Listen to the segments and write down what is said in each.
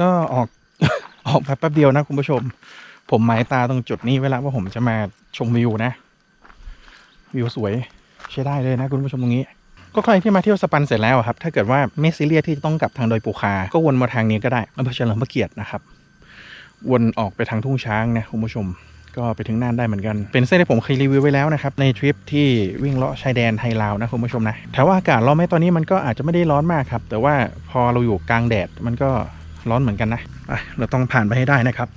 ก็ออกออกมาแป๊บเดียวนะคุณผู้ชม ผมหมายตาตรงจุดนี้ไว้แล้วว่าผมจะมาชมวิวนะ วิวสวยใช้ได้เลยนะคุณผู้ชมตรงนี้ ก็ใครที่มาเที่ยวสปันเสร็จแล้วครับ ถ้าเกิดว่าไม่ซีเรียสที่จะต้องกลับทางดอยปูคา ก็วนมาทางนี้ก็ได้อำเภอเฉลิมพระเกียรตินะครับ วนออกไปทางทุ่งช้างนะคุณผู้ชม ก็ไปถึงน่านได้เหมือนกัน เป็นเส้นที่ผมเคยรีวิวไว้แล้วนะครับในทริปที่วิ่งเลาะชายแดนไทยลาวนะคุณผู้ชมนะแต่ว่าอากาศร้อนไหมตอนนี้มันก็อาจจะไม่ได้ร้อนมากครับ แต่ว่าพอเราอยู่กลางแดดมันก็ ร้อนเหมือนกันนะะเราต้องผ่านไปให้ได้นะครับ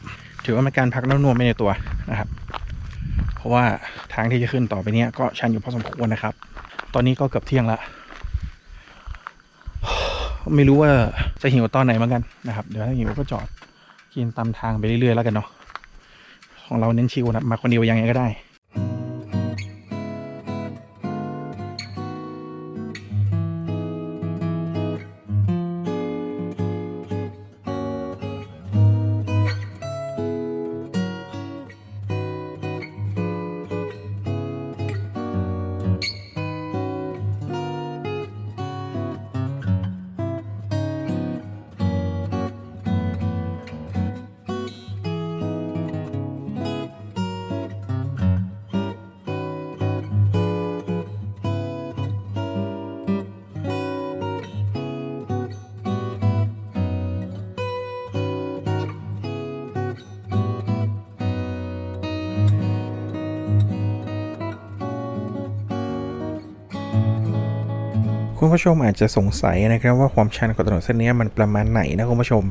ถือว่าเป็นการพักน้ำนวมไปในตัวนะครับ เพราะว่าทางที่จะขึ้นต่อไปนี้ก็ชันอยู่พอสมควรนะครับ ตอนนี้ก็เกือบเที่ยงละไม่รู้ว่าจะหิวตอนไหนเหมือนกันนะครับ เดี๋ยวถ้าหิวก็จอดกินตามทางไปเรื่อยๆแล้วกันเนาะของเราเน้นชิลนะมาคนเดียวยังไงก็ได้ คุณผู้ชมอาจจะสงสัยนะครับว่าความชันของถนนเส้นนี้มันประมาณไหนนะคุณผู้ชม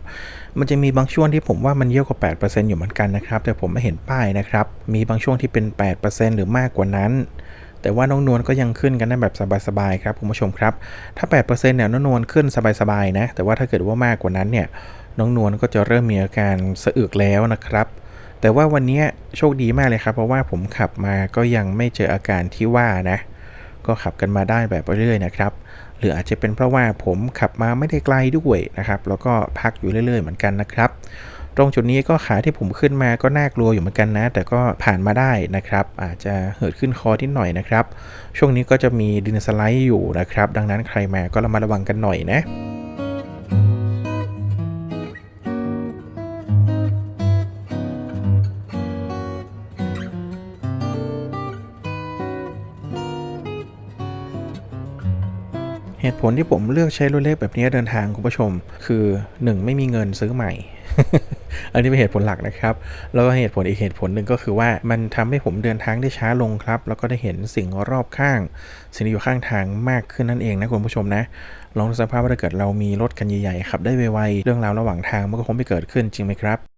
มันจะมีบางช่วงที่ผมว่ามันเยอะกว่า 8%อยู่เหมือนกันนะครับ แต่ผมไม่เห็นป้ายนะครับ มีบางช่วงที่เป็น 8%หรือมากกว่านั้น แต่ว่าน้องนวลก็ยังขึ้นกันได้แบบสบายๆครับคุณผู้ชมครับ ถ้า 8%เนี่ยน้องนวลขึ้นสบายๆนะ แต่ว่าถ้าเกิดว่ามากกว่านั้นเนี่ยน้องนวลก็จะเริ่มมีอาการสะอึกแล้วนะครับแต่ว่าวันนี้โชคดีมากเลยครับ เพราะว่าผมขับมาก็ยังไม่เจออาการที่ว่านะ ก็ขับกันมาได้แบบเรื่อยๆนะครับหรืออาจจะเป็นเพราะว่าผมขับมาไม่ได้ไกลด้วยนะครับแล้วก็พักอยู่เรื่อย ๆ เหมือนกันนะครับตรงจุดนี้ก็ขาที่ผมขึ้นมาก็น่ากลัวอยู่เหมือนกันนะ แต่ก็ผ่านมาได้นะครับ อาจจะเหิดขึ้นคอนิดหน่อยนะครับ ช่วงนี้ก็จะมีดินสไลด์อยู่นะครับ ดังนั้นใครมาก็ระมัดระวังกันหน่อยนะ เหตุผลที่ผมเลือกใช้รถเล็กแบบนี้เดินทางคุณผู้ชม คือ 1 ไม่มีเงินซื้อใหม่ อันนี้เป็นเหตุผลหลักนะครับ แล้วก็เหตุผลอีกเหตุผลหนึ่งก็คือว่ามันทำให้ผมเดินทางได้ช้าลงครับ แล้วก็ได้เห็นสิ่งรอบข้าง สิ่งที่อยู่ข้างทางมากขึ้นนั่นเองนะคุณผู้ชมนะลองดูสภาพว่าถ้าเกิดเรามีรถคันใหญ่ๆขับได้ไวๆเรื่องราวระหว่างทางมันก็คงไม่เกิดขึ้นจริงไหมครับ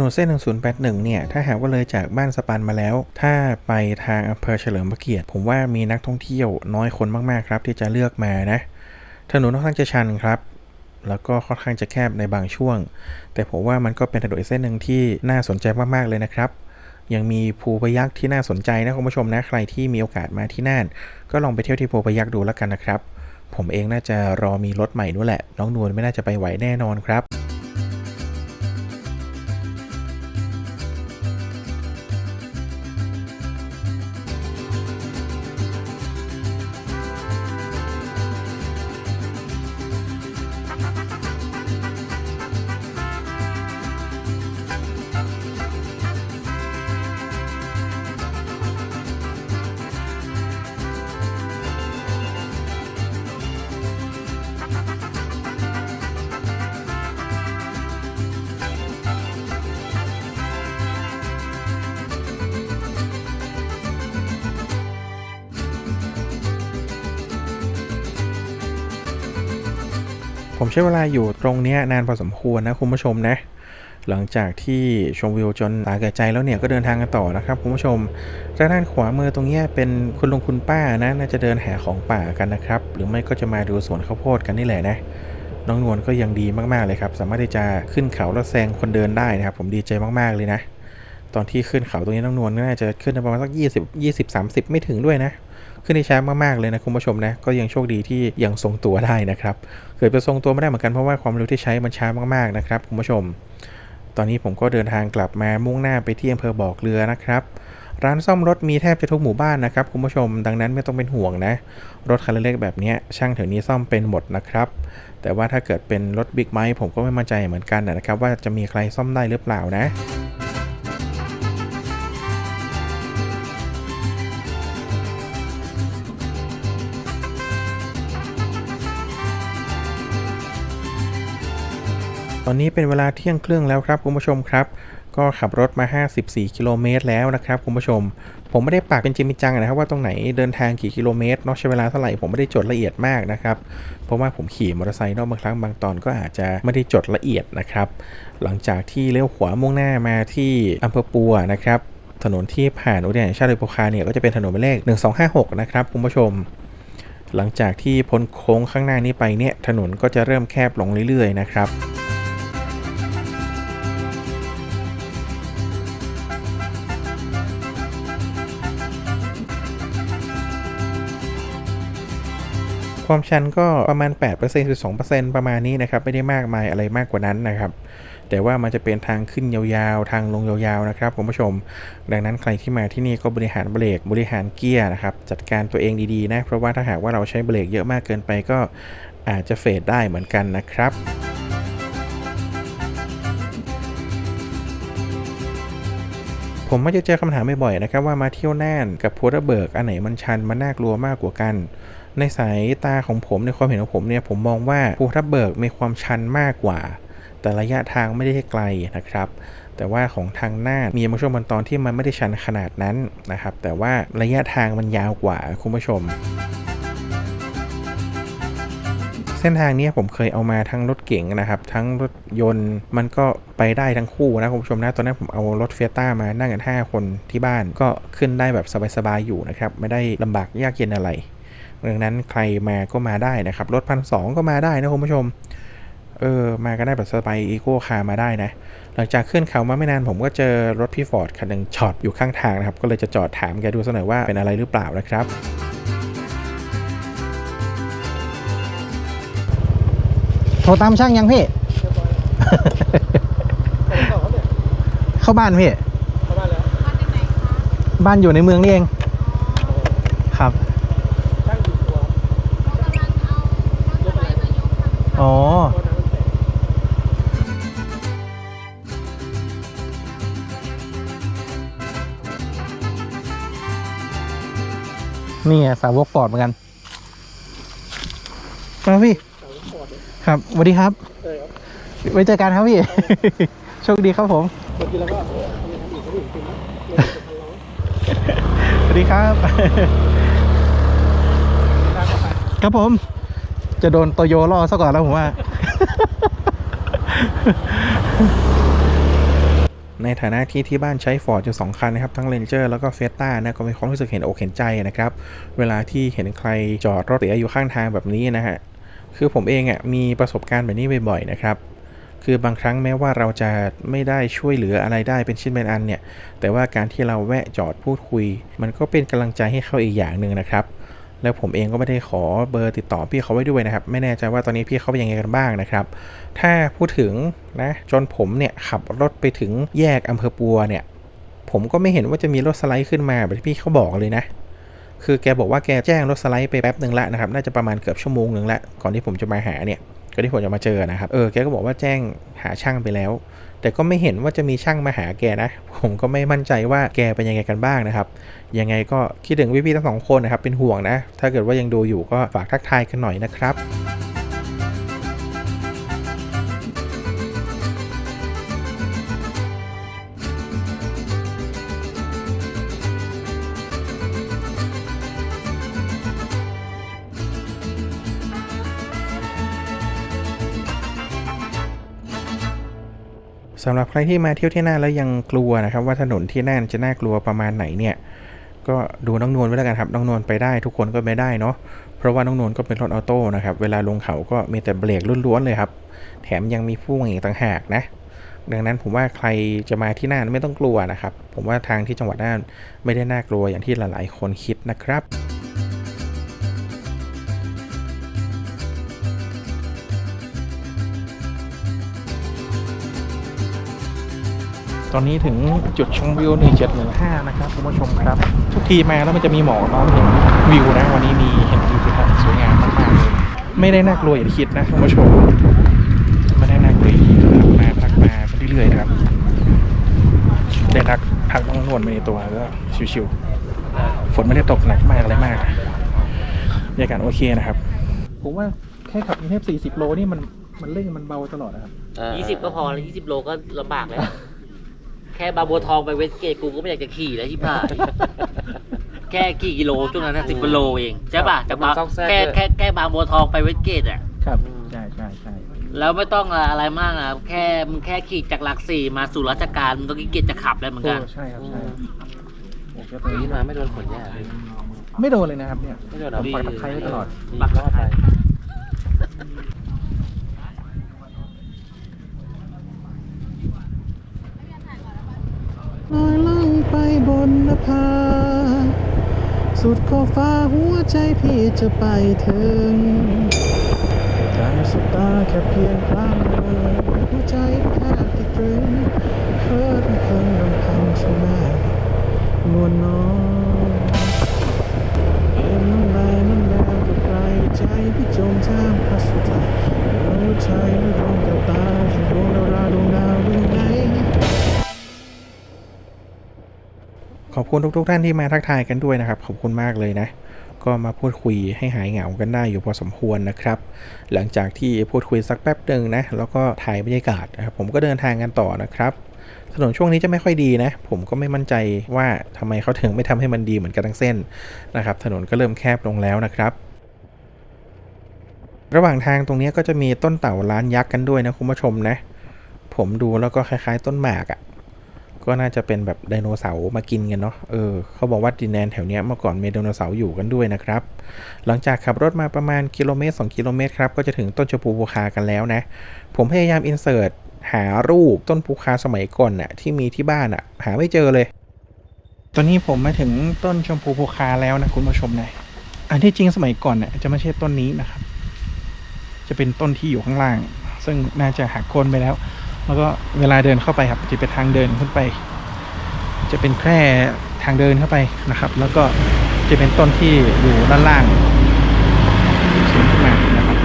นนเส้น 1081 เนี่ย ถ้าหากว่าเลยจากบ้านสปันมาแล้ว ถ้าไปทางอำเภอเฉลิมพระเกียรติ ผมว่ามีนักท่องเที่ยวน้อยคนมากๆครับ ที่จะเลือกมานะ ถนนค่อนข้างจะชันครับ แล้วก็ค่อนข้างจะแคบในบางช่วง แต่ผมว่ามันก็เป็นถนนเส้นหนึ่งที่น่าสนใจมากๆเลยนะครับ ยังมีภูพยักษ์ที่น่าสนใจนะคุณผู้ชมนะ ใครที่มีโอกาสมาที่น่าน ก็ลองไปเที่ยวที่ภูพยักษ์ดูแล้วกันนะครับ ผมเองน่าจะรอมีรถใหม่ด้วยแหละ น้องนวลไม่น่าจะไปไหวแน่นอนครับ ผมใช้เวลาอยู่ตรงนี้นานพอสมควรนะคุณผู้ชมนะ หลังจากที่ชมวิวจนตาแก่ใจแล้วเนี่ยก็เดินทางกันต่อนะครับคุณผู้ชมด้านขวามือตรงนี้เป็นคุณลุงคุณป้านะน่าจะเดินหาของป่ากันนะครับ หรือไม่ก็จะมาดูสวนข้าวโพดกันนี่แหละนะน้องนวลก็ยังดีมากๆเลยครับ สามารถที่จะขึ้นเขาแล้วแซงคนเดินได้นะครับ ผมดีใจมากๆเลยนะ ตอนที่ขึ้นเขาตรงนี้น้องนวลน่าจะขึ้นประมาณสัก 20 20 30 ไม่ถึงด้วยนะ ขึ้นได้ช้ามากๆเลยนะคุณผู้ชมนะก็ยังโชคดีที่ยังทรงตัวได้นะครับเกิดไปทรงตัวไม่ได้เหมือนกันเพราะว่าความเร็วที่ใช้มันช้ามากๆนะครับคุณผู้ชม ตอนนี้ผมก็เดินทางกลับมามุ่งหน้าไปที่อำเภอบ่อเกลือนะครับร้านซ่อมรถมีแทบจะทุกหมู่บ้านนะครับคุณผู้ชม ดังนั้นไม่ต้องเป็นห่วงนะ รถคันเล็กๆแบบนี้ช่างแถวนี้ซ่อมเป็นหมดนะครับ แต่ว่าถ้าเกิดเป็นรถบิ๊กไบค์ผมก็ไม่มั่นใจเหมือนกันนะครับ ว่าจะมีใครซ่อมได้หรือเปล่านะ ตอนนี้เป็นเวลาเที่ยงครึ่งแล้วครับคุณผู้ชมครับ ก็ขับรถมา 54 กิโลเมตรแล้วนะครับคุณผู้ชม ผมไม่ได้ปากเป็นจริงจังนะครับว่าตรงไหนเดินทางกี่กิโลเมตรเนาะใช้เวลาเท่าไหร่ผมไม่ได้จดละเอียดมากนะครับเพราะว่าผมขี่มอเตอร์ไซค์นอกบางครั้งบางตอนก็อาจจะไม่ได้จดละเอียดนะครับหลังจากที่เลี้ยวขวามุ่งหน้ามาที่อำเภอปัวนะครับถนนที่ผ่านอุทยานแห่งชาติลยโปคาเนี่ยก็จะเป็นถนนหมายเลข 1256 นะครับคุณผู้ชม หลังจากที่พ้นโค้งข้างหน้านี้ไปเนี่ยถนนก็จะเริ่มแคบลงเรื่อยๆนะครับ ความชันก็ประมาณ8%หรือ2%ประมาณนี้นะครับ ไม่ได้มากมายอะไรมากกว่านั้นนะครับ แต่ว่ามันจะเป็นทางขึ้นยาวๆ ทางลงยาวๆ นะครับคุณผู้ชม ดังนั้นใครที่มาที่นี่ก็บริหารเบรกบริหารเกียร์นะครับ จัดการตัวเองดีๆ นะ เพราะว่าถ้าหากว่าเราใช้เบรกเยอะมากเกินไปก็อาจจะเฟดได้เหมือนกันนะครับผมมักจะเจอคำถามบ่อยๆนะครับว่ามาเที่ยวน่านกับพูทับเบิกอันไหนมันชันมันน่ากลัวมากกว่ากัน ในสายตาของผมในความเห็นของผมเนี่ยผมมองว่าภูทับเบิกมีความชันมากกว่า แต่ระยะทางไม่ได้ไกลนะครับแต่ว่าของทางหน้ามีบางช่วงบางตอนที่มันไม่ได้ชันขนาดนั้นนะครับ แต่ว่าระยะทางมันยาวกว่าคุณผู้ชม เส้นทางนี้ผมเคยเอามาทั้งรถเก๋งนะครับ ทั้งรถยนต์มันก็ไปได้ทั้งคู่นะคุณผู้ชมนะตอนนั้นผมเอารถเฟียต้ามานั่งกัน 5 คนที่บ้านก็ขึ้นได้แบบสบายๆอยู่นะครับ ไม่ได้ลำบากยากเย็นอะไร ดังนั้นใครมาก็มาได้นะครับ รถพันสก็มาได้นะคุณผู้ชม เออ มาก็ได้แบบสบายอีโก้คาร์มาได้นะ หลังจากขึ้นเขามาไม่นานผมก็เจอรถพี่ฟอร์ดคันหนึ่งจอดอยู่ข้างทางนะครับ ก็เลยจะจอดถามแกดูสักหน่อยว่าเป็นอะไรหรือเปล่านะครับโทรตามช่างยังพี่ เข้าบ้านพี่ บ้านอยู่ในเมืองนี่เอง ครับ อ๋อ นี่ไงสาวกฟอร์ดเหมือนกัน มาพี่ ครับสวัสดีครับ ไว้เจอกันครับพี่ โชคดีครับผมสวัสดีครับ ครับผม จะโดนโตโยล่อซะก่อนแล้วผมว่า ในฐานะที่ที่บ้านใช้ฟอร์ดอยู่สองคันนะครับ ทั้ง Ranger แล้วก็เฟสต้านะก็มีความรู้สึกเห็นอกเห็นใจนะครับ เวลาที่เห็นใครจอดรถเสียอยู่ข้างทางแบบนี้นะฮะ คือผมเองอะมีประสบการณ์แบบนี้บ่อยๆนะครับคือบางครั้งแม้ว่าเราจะไม่ได้ช่วยเหลืออะไรได้เป็นชิ้นเป็นอันเนี่ย แต่ว่าการที่เราแวะจอดพูดคุย มันก็เป็นกำลังใจให้เขาอีกอย่างหนึ่งนะครับ แล้วผมเองก็ไม่ได้ขอเบอร์ติดต่อพี่เขาไว้ด้วยนะครับ ไม่แน่ใจว่าตอนนี้พี่เขาเป็นยังไงกันบ้างนะครับ ถ้าพูดถึงนะจนผมเนี่ยขับรถไปถึงแยกอำเภอปัวเนี่ย ผมก็ไม่เห็นว่าจะมีรถสไลด์ขึ้นมาแบบที่พี่เขาบอกเลยนะคือแกบอกว่าแกแจ้งรถสไลด์ไปแป๊บหนึ่งละนะครับ น่าจะประมาณเกือบชั่วโมงหนึ่งละก่อนที่ผมจะมาหาเนี่ยก่อนที่ผมจะมาเจอนะครับ เออ แกก็บอกว่าแจ้งหาช่างไปแล้ว แต่ก็ไม่เห็นว่าจะมีช่างมาหาแกนะ ผมก็ไม่มั่นใจว่าแกเป็นยังไงกันบ้างนะครับ ยังไงก็คิดถึงพี่ๆทั้งสองคนนะครับ เป็นห่วงนะ ถ้าเกิดว่ายังดูอยู่ก็ฝากทักทายกันหน่อยนะครับ สำหรับใครที่มาเที่ยวที่น่านแล้วยังกลัวนะครับ ว่าถนนที่น่านจะน่ากลัวประมาณไหนเนี่ยก็ดูน้องนวลไว้แล้วกันครับน้องนวลไปได้ทุกคนก็ไม่ได้เนาะเพราะว่าน้องนวลก็เป็นรถออโต้นะครับเวลาลงเขาก็มีแต่เบรกล้วนๆเลยครับ แถมยังมีพ่งอีกต่างหากนะ ดังนั้นผมว่าใครจะมาที่น่านไม่ต้องกลัวนะครับ ผมว่าทางที่จังหวัดน่านไม่ได้น่ากลัวอย่างที่หลายๆ คนคิดนะครับ อนนี้ถึงจุดชมวิว 1715 นะครับคุณผู้ชมครับ ทุกทีมาแล้วมันจะมีหมอกล้อมเห็นวิวนะวันนี้มีเห็นวิวทิวทัศน์สวยงามมากๆเลยไม่ได้น่ากลัวอย่างที่คิดนะคุณผู้ชมไม่ได้น่ากลัวอย่างที่คิดมาพักมาเรื่อยๆนะครับได้พักพักน้องนวลไปในตัวก็ชิวๆฝนไม่ได้ตกหนักมากอะไรมากบรรยากาศโอเคนะครับ ผมว่าแค่ขับกรุงเทพ40 โลนี่มันมันเร่งมันเบาตลอดนะครับ ยี่สิบก็พอแล้วยี่สิบโลก็ลำบากแล้ว แค่บางบัวทองไปเวสเกตกูก็ไม่อยากจะขี่แล้วที่บ้าน แค่กี่กิโลช่วงนั้นสิบกิโลเองใช่ป่ะจากบางมันต้องแทรกแค่ด้วย แค่แค่บางบัวทองไปเวสเกตอะ ครับใช่ใช่ใช่แล้วไม่ต้องอะไรมากอะแค่มึงแค่ขี่จากหลักสี่มาสู่ราชการมึงต้องขี้เกียจจะขับแล้วเหมือนโอ้กัน ใช่ครับใช่โอ้ก็ตรงนี้มาไม่โดนฝนแย่เลยไม่โดนเลยนะครับเนี่ยไม่โดนผมปักตะไคร้ไว้ตลอด ดีรอดไป ลอยล่องไปบนน ภา สุดขอบฟ้าหัวใจพี่จะไปถึงแต่สุดตาแค่เพียงครั้งหนึ่งหัวใจแทบติดตรึงเพิดเพลินรำพันใช่ไหมนวลน้องเอ็นน้ำลายน้ำแดงกับไกลใจพี่จมท่ามพัสดาหัวใจไม่ตรงกับตาฉันดวงดาวราดวงดาวดวง ขอบคุณทุกๆท่านที่มาทักทายกันด้วยนะครับ ขอบคุณมากเลยนะ ก็มาพูดคุยให้หายเหงากันได้อยู่พอสมควรนะครับ หลังจากที่พูดคุยสักแป๊บหนึ่งนะ แล้วก็ถ่ายบรรยากาศนะครับ ผมก็เดินทางกันต่อนะครับถนนช่วงนี้จะไม่ค่อยดีนะ ผมก็ไม่มั่นใจว่าทำไมเขาถึงไม่ทำให้มันดีเหมือนกันทั้งเส้นนะครับ ถนนก็เริ่มแคบลงแล้วนะครับ ระหว่างทางตรงนี้ก็จะมีต้นเต่าล้านยักษ์กันด้วยนะคุณผู้ชมนะ ผมดูแล้วก็คล้ายๆ ต้นหมากอะ่ะ ก็น่าจะเป็นแบบไดโนเสาร์มากินกันเนาะ เออ เขาบอกว่าดินแดนแถวเนี้ยเมื่อก่อนมีไดโนเสาร์อยู่กันด้วยนะครับ หลังจากขับรถมาประมาณกิโลเมตร 2 กิโลเมตรครับ ก็จะถึงต้นชมพูภูคากันแล้วนะ ผมพยายามอินเสิร์ตหารูปต้นภูคาสมัยก่อนน่ะที่มีที่บ้านอะ หาไม่เจอเลย ตอนนี้ผมมาถึงต้นชมพูภูคาแล้วนะคุณผู้ชมนะ อันที่จริงสมัยก่อนน่ะจะไม่ใช่ต้นนี้นะครับ จะเป็นต้นที่อยู่ข้างล่าง ซึ่งน่าจะหักโค่นไปแล้ว แล้วก็เวลาเดินเข้าไปครับจะเป็นทางเดินขึ้นไป จะเป็นแค่ทางเดินเข้าไปนะครับ แล้วก็จะเป็นต้นที่อยู่ด้านล่างสูงขึ้นมานะครับ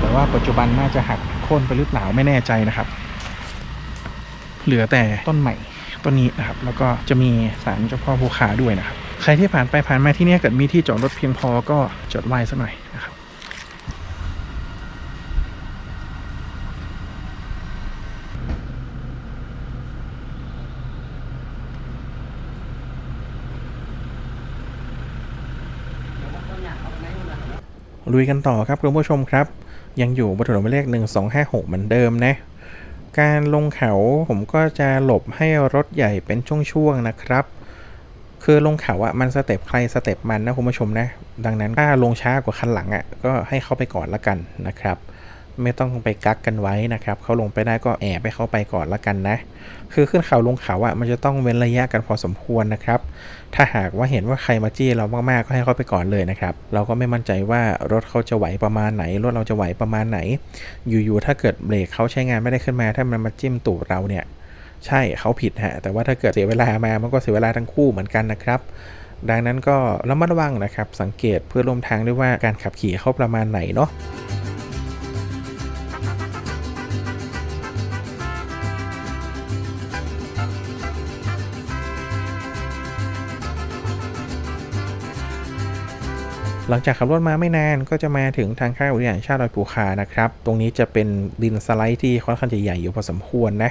แต่ว่าปัจจุบันน่าจะหักโค่นไปหรือเปล่าไม่แน่ใจนะครับ เหลือแต่ต้นใหม่ต้นนี้นะครับ แล้วก็จะมีศาลเจ้าพ่อภูคาด้วยนะครับ ใครที่ผ่านไปผ่านมาที่นี่เกิดมีที่จอดรถเพียงพอก็จอดไว้สักหน่อยนะครับ ลุยกันต่อครับคุณผู้ชมครับ ยังอยู่บนถนนหมายเลข 1256 เหมือนเดิมนะ การลงเขาผมก็จะหลบให้รถใหญ่เป็นช่วงๆนะครับ คือลงเขาอะมันสเต็ปใครสเต็ปมันนะคุณผู้ชมนะ ดังนั้นถ้าลงช้ากว่าคันหลังอะก็ให้เข้าไปก่อนละกันนะครับ ไม่ต้องไปกักกันไว้นะครับเขาลงไปได้ก็แอบไปเข้าไปก่อนละกันนะ คือขึ้นเขาลงเขาอะมันจะต้องเว้นระยะกันพอสมควรนะครับ ถ้าหากว่าเห็นว่าใครมาจี้เรามากๆก็ให้เขาไปก่อนเลยนะครับ เราก็ไม่มั่นใจว่ารถเขาจะไหวประมาณไหน รถเราจะไหวประมาณไหน อยู่ๆถ้าเกิดเบรกเขาใช้งานไม่ได้ขึ้นมา ถ้ามันมาจิ้มตูดเราเนี่ย ใช่เขาผิดฮะแต่ว่าถ้าเกิดเสียเวลามามันก็เสียเวลาทั้งคู่เหมือนกันนะครับดังนั้นก็ระมัดระวังนะครับ สังเกตเพื่อร่วมทางด้วยว่าการขับขี่เขาประมาณไหนเนาะ หลังจากขับรถมาไม่นานก็จะมาถึงทางเข้าอุทยานชาติดอยภูคานะครับ ตรงนี้จะเป็นดินสไลด์ที่ค่อนข้างจะใหญ่อยู่พอสมควรนะ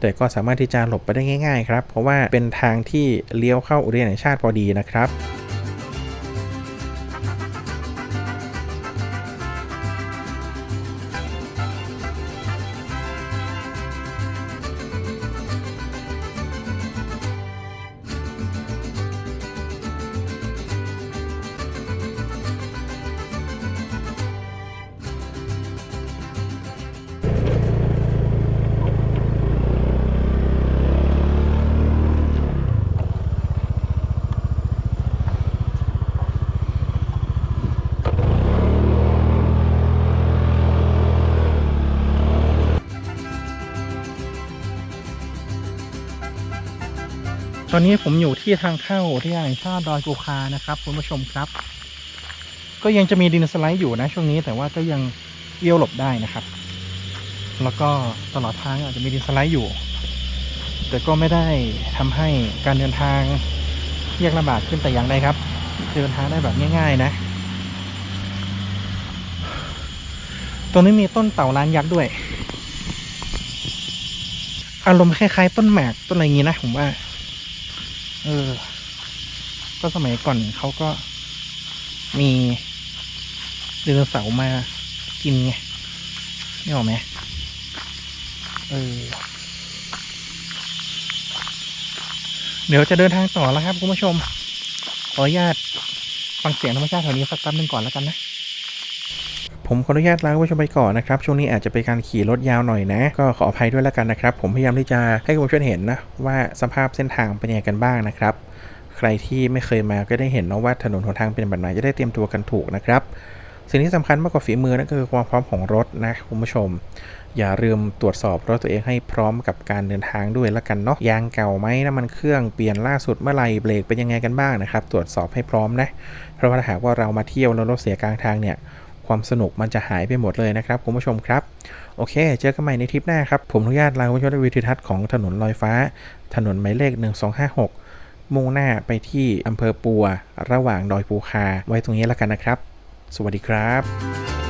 แต่ก็สามารถที่จะหลบไปได้ง่าย ๆ ครับ เพราะว่าเป็นทางที่เลี้ยวเข้าอุทยานแห่งชาติพอดีนะครับ ตอนนี้ผมอยู่ที่ทางเข้าทยานแห่งชาติดอยปูคานะครับคุณผู้ชมครับ ก็ยังจะมีดินสไลด์อยู่นะช่วงนี้แต่ว่าก็ยังเอี้ยวหลบได้นะครับ แล้วก็ตลอดทางอาจจะมีดินสไลด์อยู่ แต่ก็ไม่ได้ทำให้การเดินทางยากลำบากขึ้นแต่อย่างใดครับ เดินทางได้แบบง่าย ๆนะตรงนี้มีต้นเต่าล้านยักษ์ด้วย อารมณ์คล้ายๆต้นหมากต้นอะไรอย่างงี้นะผมว่า เออ ก็สมัยก่อนเขาก็มีไดโนเสาร์มากินไงนี่ออกไหมเออ เดี๋ยวจะเดินทางต่อแล้วครับคุณผู้ชม ขออนุญาตฟังเสียงธรรมชาติแถวนี้สักแป๊บหนึงก่อนแล้วกันนะ ผมขออนุญาตลาคุณผู้ชมไปก่อนนะครับ ช่วงนี้อาจจะเป็นการขี่รถยาวหน่อยนะ ก็ขออภัยด้วยแล้วกันนะครับ ผมพยายามที่จะให้คุณผู้ชมเห็นนะว่าสภาพเส้นทางเป็นยังไงกันบ้างนะครับ ใครที่ไม่เคยมาก็ได้เห็นนะว่าถนนหนทางเป็นแบบไหนจะได้เตรียมตัวกันถูกนะครับสิ่งที่สำคัญมากกว่าฝีมือนั่นก็คือความพร้อมของรถนะคุณผู้ชม อย่าลืมตรวจสอบรถตัวเองให้พร้อมกับการเดินทางด้วยละกันเนาะยางเก่าไหมน้ำมันเครื่องเปลี่ยนล่าสุดเมื่อไหร่เบรกเป็นยังไงกันบ้างนะครับ ตรวจสอบให้พร้อมนะเพราะว่าถ้าหากว่าเรามาเที่ยวแล้วรถเสียกลางทางเนี่ย ความสนุกมันจะหายไปหมดเลยนะครับคุณผู้ชมครับ โอเค เจอกันใหม่ในทริปหน้าครับ ผมอนุญาตลาคุณผู้ชมด้วยวิวทิวทัศน์ของถนนลอยฟ้า ถนนหมายเลข 1256 มุ่งหน้าไปที่อำเภอปัว ระหว่างดอยปูคา ไว้ตรงนี้แล้วกันนะครับ สวัสดีครับ